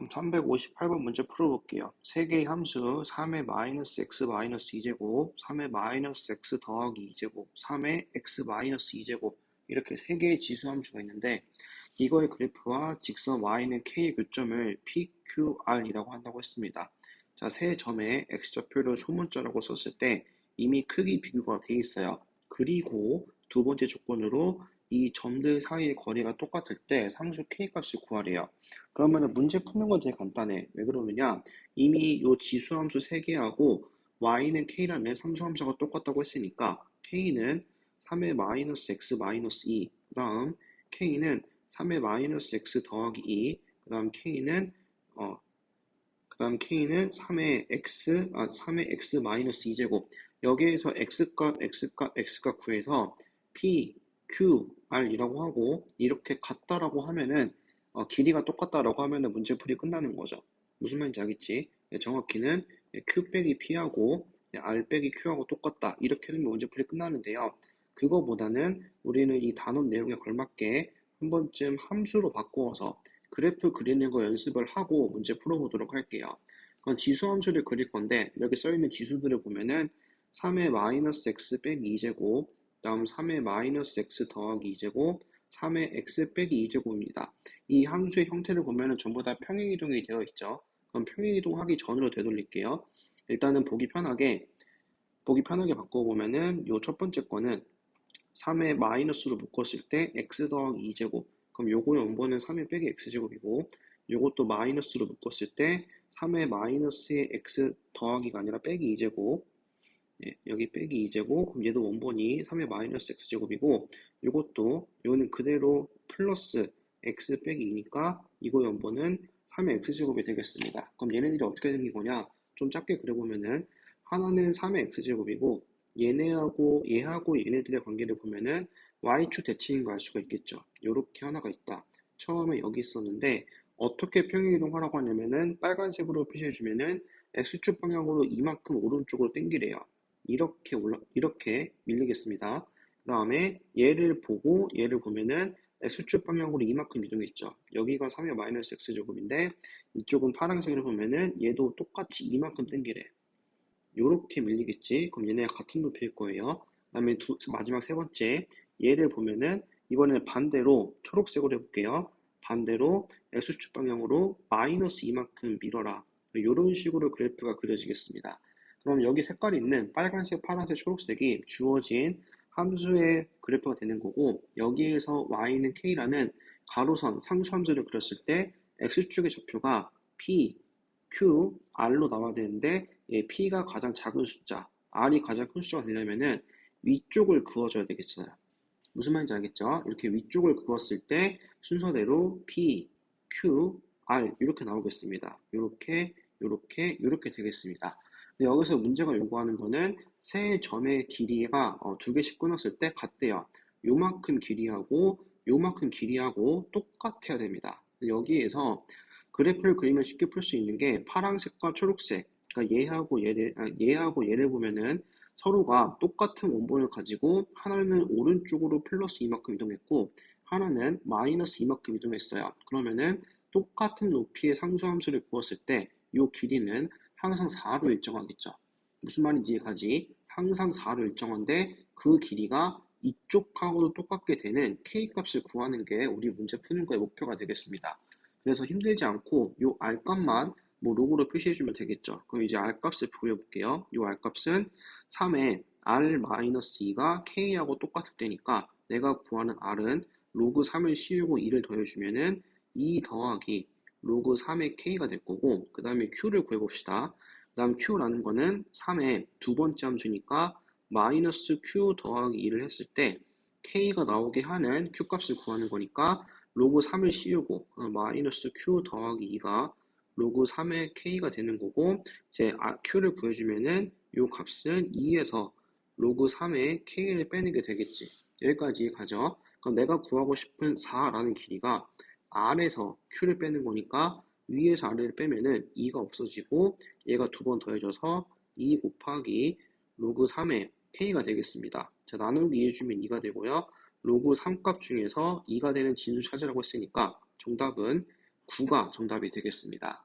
그럼 358번 문제 풀어볼게요. 3개의 함수 3의 마이너스 x 마이너스 2제곱, 3의 마이너스 x 더하기 2제곱, 3의 x 마이너스 2제곱 이렇게 3개의 지수 함수가 있는데 이거의 그래프와 직선 y는 k의 교점을 PQR이라고 한다고 했습니다. 자, 세 점에 x좌표를 소문자라고 썼을 때 이미 크기 비교가 돼 있어요. 그리고 두 번째 조건으로 이 점들 사이의 거리가 똑같을 때 상수 k값을 구하래요. 그러면 문제 푸는 건 되게 간단해. 왜 그러느냐? 이미 요 지수함수 3개하고 y는 k라는 상수함수가 똑같다고 했으니까 k는 3의 마이너스 x 마이너스 2, 그 다음 k는 3의 마이너스 x 더하기 2, 그 다음 k는 어, 그 다음 k는 3의 x, 아, 3의 x 마이너스 2제곱 여기에서 x값, x값, x값 구해서 p, q, r이라고 하고 이렇게 같다라고 하면은 어, 길이가 똑같다라고 하면은 문제풀이 끝나는 거죠. 무슨 말인지 알겠지? 네, 정확히는 q 빼기 p하고 r 빼기 q하고 똑같다. 이렇게 하면 문제풀이 끝나는데요. 그거보다는 우리는 이 단원 내용에 걸맞게 한 번쯤 함수로 바꾸어서 그래프 그리는 거 연습을 하고 문제 풀어보도록 할게요. 그건 지수 함수를 그릴 건데 여기 써있는 지수들을 보면은 3의 마이너스 x 빼기 2제곱 다음 3의 마이너스 x 더하기 2제곱 3의 x 빼기 2제곱입니다. 이 함수의 형태를 보면 전부 다 평행이동이 되어 있죠. 그럼 평행이동하기 전으로 되돌릴게요. 일단은 보기 편하게 보기 편하게 바꿔보면은 요 첫 번째 거는 3의 마이너스로 묶었을 때 x 더하기 2제곱 그럼 요거의 원본은 3의 빼기 x제곱이고 요것도 마이너스로 묶었을 때 3의 마이너스의 x 더하기가 아니라 빼기 2제곱 예, 여기 빼기 2제곱 그럼 얘도 원본이 3의 마이너스 x제곱이고 요것도 요는 그대로 플러스 x 빼기 2니까 이거 원본은 3의 x제곱이 되겠습니다. 그럼 얘네들이 어떻게 생긴 거냐 좀 작게 그려보면은 하나는 3의 x제곱이고 얘네하고 얘하고 얘네들의 관계를 보면은 y축 대칭인 거알 수가 있겠죠. 요렇게 하나가 있다. 처음에 여기 있었는데 어떻게 평행이동하라고 하냐면은 빨간색으로 표시해주면은 x축 방향으로 이만큼 오른쪽으로 당기래요. 이렇게 올라 이렇게 밀리겠습니다. 그 다음에 얘를 보고 얘를 보면은 x축 방향으로 이만큼 이동했죠. 여기가 3의 마이너스 x제곱인데 이쪽은 파란색으로 보면은 얘도 똑같이 이만큼 당기래. 요렇게 밀리겠지. 그럼 얘네가 같은 높이일 거예요. 그 다음에 두, 마지막 세 번째 얘를 보면은 이번에는 반대로 초록색으로 해볼게요. 반대로 x축 방향으로 마이너스 이만큼 밀어라. 이런 식으로 그래프가 그려지겠습니다. 그럼 여기 색깔이 있는 빨간색, 파란색, 초록색이 주어진 함수의 그래프가 되는 거고 여기에서 y는 k라는 가로선 상수 함수를 그렸을 때 x축의 좌표가 p, q, r로 나와야 되는데 예, p가 가장 작은 숫자, r이 가장 큰 숫자가 되려면은 위쪽을 그어줘야 되겠어요. 무슨 말인지 알겠죠? 이렇게 위쪽을 그었을 때 순서대로 p, q, r 이렇게 나오겠습니다. 이렇게, 이렇게, 이렇게 되겠습니다. 여기서 문제가 요구하는 거는 세 점의 길이가 어, 두 개씩 끊었을 때 같대요. 요만큼 길이하고 요만큼 길이하고 똑같아야 됩니다. 여기에서 그래프를 그리면 쉽게 풀 수 있는 게 파란색과 초록색 그러니까 얘하고 얘를 아, 얘하고 얘를 보면은 서로가 똑같은 원본을 가지고 하나는 오른쪽으로 플러스 이만큼 이동했고 하나는 마이너스 이만큼 이동했어요. 그러면은 똑같은 높이의 상수함수를 구했을 때이 길이는 항상 4로 일정하겠죠. 무슨 말인지 이해가지? 항상 4로 일정한데 그 길이가 이쪽하고도 똑같게 되는 k값을 구하는 게 우리 문제 푸는 거의 목표가 되겠습니다. 그래서 힘들지 않고 이 r값만 뭐 로그로 표시해주면 되겠죠. 그럼 이제 r값을 구해볼게요. 이 r값은 3에 r-2가 k하고 똑같을 때니까 내가 구하는 r은 로그 3을 씌우고 2를 더해주면은 2 더하기 로그 3의 k가 될 거고 그 다음에 q를 구해봅시다. 그 다음 q라는 거는 3의 두 번째 함수니까 마이너스 q 더하기 2를 했을 때 k가 나오게 하는 q값을 구하는 거니까 로그 3을 씌우고 어, 마이너스 q 더하기 2가 로그 3의 k가 되는 거고 이제 q를 구해주면은 이 값은 2에서 로그 3의 k를 빼는 게 되겠지. 여기까지 가죠. 그럼 내가 구하고 싶은 4라는 길이가 r에서 q를 빼는 거니까 위에서 아래를 빼면은 2가 없어지고 얘가 두 번 더해져서 2 곱하기 로그 3의 k가 되겠습니다. 자, 나누기 해주면 2가 되고요. 로그 3값 중에서 2가 되는 진수 찾으라고 했으니까 정답은 9가 정답이 되겠습니다.